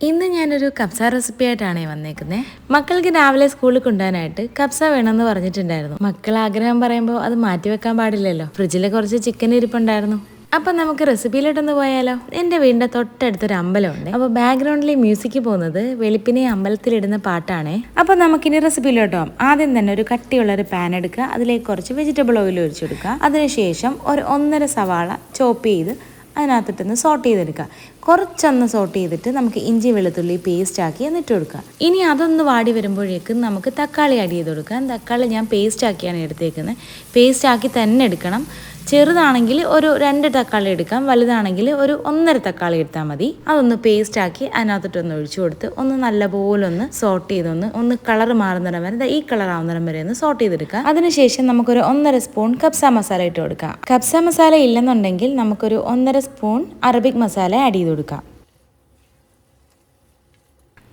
ഇന്ന് ഞാനൊരു കബ്സ റെസിപ്പി ആയിട്ടാണ് വന്നേക്കുന്നത് മക്കൾക്ക് രാവിലെ സ്കൂളിൽ കൊണ്ടുപോകാനായിട്ട് കബ്സ വേണമെന്ന് പറഞ്ഞിട്ടുണ്ടായിരുന്നു. മക്കൾ ആഗ്രഹം പറയുമ്പോൾ അത് മാറ്റി വെക്കാൻ പാടില്ലല്ലോ. ഫ്രിഡ്ജിൽ കുറച്ച് ചിക്കൻ ഇരിപ്പുണ്ടായിരുന്നു. അപ്പം നമുക്ക് റെസിപ്പിയിലോട്ടൊന്ന് പോയാലോ? എന്റെ വീടിന്റെ തൊട്ടടുത്തൊരു അമ്പലമുണ്ട്. അപ്പോൾ ബാക്ക്ഗ്രൗണ്ടിൽ മ്യൂസിക് പോകുന്നത് വെളുപ്പിനെ അമ്പലത്തിലിടുന്ന പാട്ടാണേ. അപ്പോൾ നമുക്കിനി റെസിപ്പിയിലോട്ട് പോകാം ആദ്യം തന്നെ ഒരു കട്ടിയുള്ള ഒരു പാൻ എടുക്കുക. അതിലേക്ക് കുറച്ച് വെജിറ്റബിൾ ഓയിൽ ഒഴിച്ചെടുക്കുക അതിനുശേഷം ഒരു ഒന്നര സവാള ചോപ്പ് ചെയ്ത് അതിനകത്തിട്ടൊന്ന് സോട്ട് ചെയ്തെടുക്കുക. കുറച്ചൊന്ന് സോട്ട് ചെയ്തിട്ട് നമുക്ക് ഇഞ്ചി വെളുത്തുള്ളി പേസ്റ്റ് ആക്കി എന്നിട്ട് കൊടുക്കുക. ഇനി അതൊന്ന് വാടി വരുമ്പോഴേക്കും നമുക്ക് തക്കാളി ആഡ് ചെയ്ത് കൊടുക്കാം തക്കാളി ഞാൻ പേസ്റ്റ് ആക്കിയാണ് എടുത്തേക്കുന്നത്. പേസ്റ്റ് ആക്കി തന്നെ എടുക്കണം. ചെറുതാണെങ്കിൽ ഒരു രണ്ട് തക്കാളി എടുക്കാം വലുതാണെങ്കിൽ ഒരു ഒന്നര തക്കാളി എടുത്താൽ മതി. അതൊന്ന് പേസ്റ്റ് ആക്കി അതിനകത്തോട്ടൊന്ന് ഒഴിച്ചു കൊടുത്ത് ഒന്ന് നല്ലപോലെ ഒന്ന് സോട്ട് ചെയ്തൊന്ന് ഒന്ന് കളർ മാറുന്നിടം വരെ ഈ കളർ ആവുന്നിടം വരെ ഒന്ന് സോട്ട് ചെയ്തെടുക്കുക അതിനുശേഷം നമുക്കൊരു ഒന്നര സ്പൂൺ കബ്സ മസാല ഇട്ട് കൊടുക്കാം. കബ്സ മസാല ഇല്ലെന്നുണ്ടെങ്കിൽ നമുക്കൊരു ഒന്നര സ്പൂൺ അറബിക് മസാല ആഡ് ചെയ്ത് കൊടുക്കാം.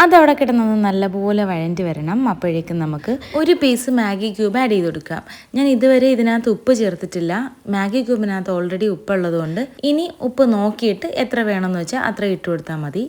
അതവിടെ കിടന്നത് നല്ലപോലെ വഴണ്ടി വരണം. അപ്പോഴേക്കും നമുക്ക് ഒരു പീസ് മാഗി ക്യൂബ് ആഡ് ചെയ്ത് കൊടുക്കാം. ഞാൻ ഇതുവരെ ഇതിനകത്ത് ഉപ്പ് ചേർത്തിട്ടില്ല. മാഗി ക്യൂബിനകത്ത് ഓൾറെഡി ഉപ്പുള്ളതുകൊണ്ട് ഇനി ഉപ്പ് നോക്കിയിട്ട് എത്ര വേണമെന്ന് വെച്ചാൽ അത്ര ഇട്ട് കൊടുത്താൽ മതി.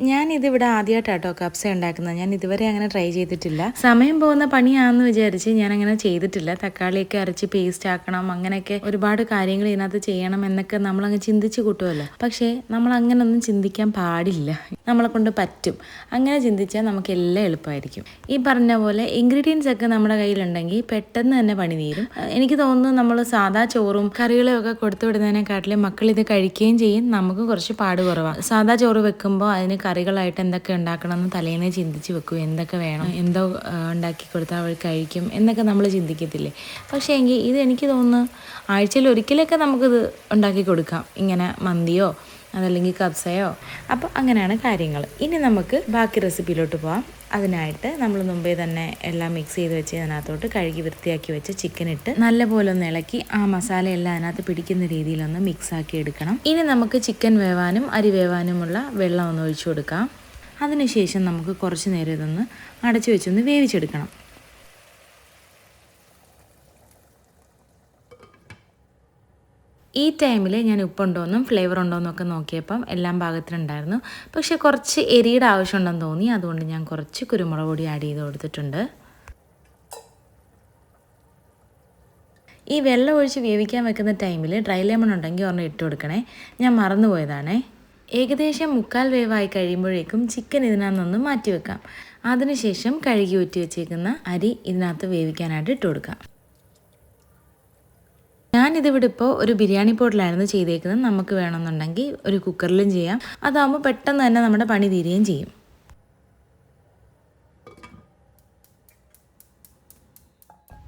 ഞാൻ ഇതിവിടെ ആദ്യമായിട്ടാട്ടോ കപ്സ ഉണ്ടാക്കുന്നത്. ഞാൻ ഇതുവരെ അങ്ങനെ ട്രൈ ചെയ്തിട്ടില്ല. സമയം പോകുന്ന പണിയാണെന്ന് വിചാരിച്ച് ഞാൻ അങ്ങനെ ചെയ്തിട്ടില്ല. തക്കാളിയൊക്കെ അരച്ച് പേസ്റ്റ് ആക്കണം അങ്ങനെയൊക്കെ ഒരുപാട് കാര്യങ്ങൾ ഇതിനകത്ത് ചെയ്യണം എന്നൊക്കെ നമ്മളങ്ങ് ചിന്തിച്ച് കൂട്ടുമല്ലോ പക്ഷേ നമ്മൾ അങ്ങനെ ഒന്നും ചിന്തിക്കാൻ പാടില്ല. നമ്മളെ കൊണ്ട് പറ്റും. അങ്ങനെ ചിന്തിച്ചാൽ നമുക്ക് എല്ലാം എളുപ്പമായിരിക്കും. ഈ പറഞ്ഞ പോലെ ഇൻഗ്രീഡിയൻസ് ഒക്കെ നമ്മുടെ കയ്യിലുണ്ടെങ്കിൽ പെട്ടെന്ന് തന്നെ പണി തീരും. എനിക്ക് തോന്നുന്നു നമ്മൾ സാധാ ചോറും കറികളും ഒക്കെ കൊടുത്തു വിടുന്നതിനെക്കാട്ടിലും മക്കൾ ഇത് കഴിക്കുകയും ചെയ്യും. നമുക്ക് കുറച്ച് പാട് കുറവാണ് സാധാ ചോറ് വെക്കുമ്പോൾ അതിന് കറികളായിട്ട് എന്തൊക്കെ ഉണ്ടാക്കണം എന്ന് തലേന്ന് ചിന്തിച്ച് വെക്കും. എന്തൊക്കെ വേണം എന്തോ ഉണ്ടാക്കി കൊടുത്താൽ അവൾ കഴിക്കും എന്നൊക്കെ നമ്മൾ ചിന്തിക്കത്തില്ലേ? പക്ഷേ എങ്കിൽ ഇത് എനിക്ക് തോന്നുന്നു ആഴ്ചയിൽ ഒരിക്കലൊക്കെ നമുക്കിത് ഉണ്ടാക്കി കൊടുക്കാം. ഇങ്ങനെ മന്തിയോ അതല്ലെങ്കിൽ കബ്സയോ? അപ്പോൾ അങ്ങനെയാണ് കാര്യങ്ങൾ ഇനി നമുക്ക് ബാക്കി റെസിപ്പിയിലോട്ട് പോകാം അതിനായിട്ട് നമ്മൾ മുമ്പേ തന്നെ എല്ലാം മിക്സ് ചെയ്ത് വെച്ച് അതിനകത്തോട്ട് കഴുകി വൃത്തിയാക്കി വെച്ച് ചിക്കൻ ഇട്ട് നല്ലപോലെ ഒന്ന് ഇളക്കി ആ മസാല എല്ലാം അതിനകത്ത് പിടിക്കുന്ന രീതിയിലൊന്ന് മിക്സ് ആക്കി എടുക്കണം. ഇനി നമുക്ക് ചിക്കൻ വേവാനും അരി വേവാനുമുള്ള വെള്ളം ഒന്ന് ഒഴിച്ചു കൊടുക്കാം. അതിനുശേഷം നമുക്ക് കുറച്ച് നേരം ഇതൊന്ന് അടച്ചു വെച്ചൊന്ന് വേവിച്ചെടുക്കണം. ഈ ടൈമിൽ ഞാൻ ഉപ്പുണ്ടോയെന്നും ഫ്ലേവർ ഉണ്ടോയെന്നൊക്കെ നോക്കിയപ്പം എല്ലാം പാകത്തിനുണ്ടായിരുന്നു പക്ഷെ കുറച്ച് എരിയുടെ ആവശ്യമുണ്ടെന്ന് തോന്നി. അതുകൊണ്ട് ഞാൻ കുറച്ച് കുരുമുളക് പൊടി ആഡ് ചെയ്ത് കൊടുത്തിട്ടുണ്ട്. ഈ വെള്ളം ഒഴിച്ച് വേവിക്കാൻ വെക്കുന്ന ടൈമിൽ ഡ്രൈ ലെമൺ ഉണ്ടെങ്കിൽ ഒരെണ്ണം ഇട്ട് കൊടുക്കണേ. ഞാൻ മറന്നുപോയതാണേ ഏകദേശം മുക്കാൽ വേവായി കഴിയുമ്പോഴേക്കും ചിക്കൻ ഇതിനകത്തൊന്ന് മാറ്റി വെക്കാം. അതിനുശേഷം കഴുകി ഊറ്റി വെച്ചേക്കുന്ന അരി ഇതിനകത്ത് വേവിക്കാനായിട്ട് ഇട്ട് കൊടുക്കാം. ഞാനിതിവിടെ ഇപ്പോൾ ഒരു ബിരിയാണി പോട്ടിലായിരുന്നു ചെയ്തേക്കുന്നത്. നമുക്ക് വേണമെന്നുണ്ടെങ്കിൽ ഒരു കുക്കറിലും ചെയ്യാം. അതാകുമ്പോൾ പെട്ടെന്ന് തന്നെ നമ്മുടെ പണി തീരുകയും ചെയ്യും.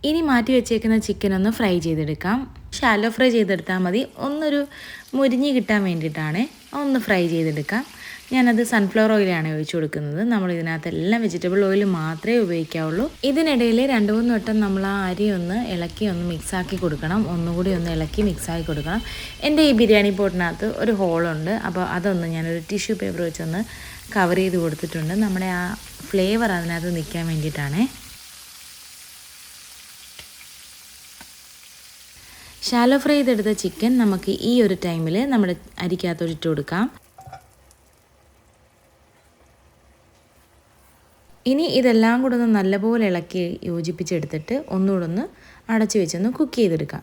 ഇനി മാറ്റി വെച്ചേക്കുന്ന ചിക്കൻ ഒന്ന് ഫ്രൈ ചെയ്തെടുക്കാം. ഷാലോ ഫ്രൈ ചെയ്തെടുത്താൽ മതി. ഒന്നൊരു മുരിഞ്ഞ് കിട്ടാൻ വേണ്ടിയിട്ടാണ്. ഒന്ന് ഫ്രൈ ചെയ്തെടുക്കാം. ഞാനത് സൺഫ്ലവർ ഓയിലാണ് ഒഴിച്ചു കൊടുക്കുന്നത്. നമ്മൾ ഇതിനകത്ത് എല്ലാം വെജിറ്റബിൾ ഓയിൽ മാത്രമേ ഉപയോഗിക്കാവുള്ളൂ. ഇതിനിടയിൽ രണ്ട് മൂന്ന് വട്ടം നമ്മൾ ആ അരി ഒന്ന് ഇളക്കി ഒന്ന് മിക്സാക്കി കൊടുക്കണം. ഒന്നുകൂടി ഒന്ന് ഇളക്കി മിക്സാക്കി കൊടുക്കണം. എന്റെ ഈ ബിരിയാണി പോട്ടിനകത്ത് ഒരു ഹോളുണ്ട് അപ്പോൾ അതൊന്ന് ഞാനൊരു ടിഷ്യൂ പേപ്പർ വെച്ചൊന്ന് കവർ ചെയ്ത് കൊടുത്തിട്ടുണ്ട്. നമ്മുടെ ആ ഫ്ലേവർ അതിനകത്ത് നിൽക്കാൻ വേണ്ടിയിട്ടാണേ. ഷാലോ ഫ്രൈ ചെയ്തെടുത്ത ചിക്കൻ നമുക്ക് ഈ ഒരു ടൈമിൽ നമ്മുടെ അരിക്കകത്തോട്ട് ഇട്ട് കൊടുക്കാം. ഇനി ഇതെല്ലാം കൂടെ ഒന്ന് നല്ലപോലെ ഇളക്കി യോജിപ്പിച്ചെടുത്തിട്ട് ഒന്നുകൂടെ ഒന്ന് അടച്ചു വെച്ചൊന്ന് കുക്ക് ചെയ്തെടുക്കാം.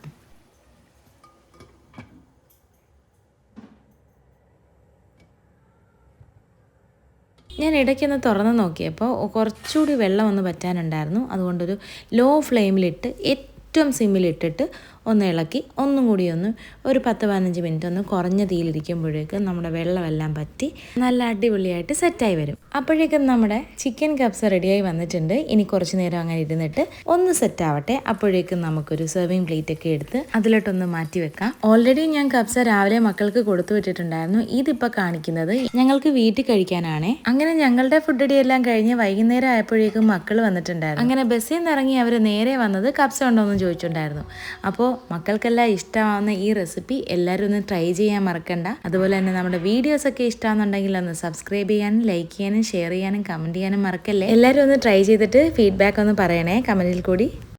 ഞാൻ ഇടയ്ക്കൊന്ന് തുറന്ന് നോക്കിയപ്പോൾ കുറച്ചുകൂടി വെള്ളം ഒന്ന് പറ്റാനുണ്ടായിരുന്നു അതുകൊണ്ടൊരു ലോ ഫ്ലെയിമിലിട്ട് ഏറ്റവും സിമ്മിലിട്ടിട്ട് ഒന്ന് ഇളക്കി ഒന്നും കൂടി ഒന്ന് ഒരു പത്ത് പതിനഞ്ച് മിനിറ്റ് ഒന്ന് കുറഞ്ഞ തീയിലിരിക്കുമ്പോഴേക്കും നമ്മുടെ വെള്ളമെല്ലാം പറ്റി നല്ല അടിപൊളിയായിട്ട് സെറ്റായി വരും. അപ്പോഴേക്കും നമ്മുടെ ചിക്കൻ കപ്സ് റെഡിയായി വന്നിട്ടുണ്ട്. ഇനി കുറച്ച് നേരം അങ്ങനെ ഇരുന്നിട്ട് ഒന്ന് സെറ്റ് ആവട്ടെ. അപ്പോഴേക്കും നമുക്കൊരു സെർവിങ് പ്ലേറ്റ് ഒക്കെ എടുത്ത് അതിലോട്ടൊന്ന് മാറ്റി വെക്കാം. ഓൾറെഡി ഞാൻ കപ്സ രാവിലെ മക്കൾക്ക് കൊടുത്തു വിട്ടിട്ടുണ്ടായിരുന്നു. ഇതിപ്പോൾ കാണിക്കുന്നത് ഞങ്ങൾക്ക് വീട്ടിൽ കഴിക്കാനാണേ. അങ്ങനെ ഞങ്ങളുടെ ഫുഡ് അടി എല്ലാം കഴിഞ്ഞ് വൈകുന്നേരം ആയപ്പോഴേക്കും മക്കൾ വന്നിട്ടുണ്ടായിരുന്നു. അങ്ങനെ ബസ്സിൽ നിന്ന് ഇറങ്ങി അവർ നേരെ വന്നത് കപ്സ ഉണ്ടോ എന്ന് ചോദിച്ചിട്ടുണ്ടായിരുന്നു. അപ്പോൾ മക്കൾക്കെല്ലാം ഇഷ്ടമാവുന്ന ഈ റെസിപ്പി എല്ലാവരും ഒന്ന് ട്രൈ ചെയ്യാൻ മറക്കണ്ട. അതുപോലെ തന്നെ നമ്മുടെ വീഡിയോസ് ഒക്കെ ഇഷ്ടമാണെന്നുണ്ടെങ്കിൽ ഒന്ന് സബ്സ്ക്രൈബ് ചെയ്യാനും ലൈക്ക് ചെയ്യാനും ഷെയർ ചെയ്യാനും കമന്റ് ചെയ്യാനും മറക്കല്ലേ? എല്ലാവരും ഒന്ന് ട്രൈ ചെയ്തിട്ട് ഫീഡ്ബാക്ക് ഒന്ന് പറയണേ കമന്റിൽ കൂടി.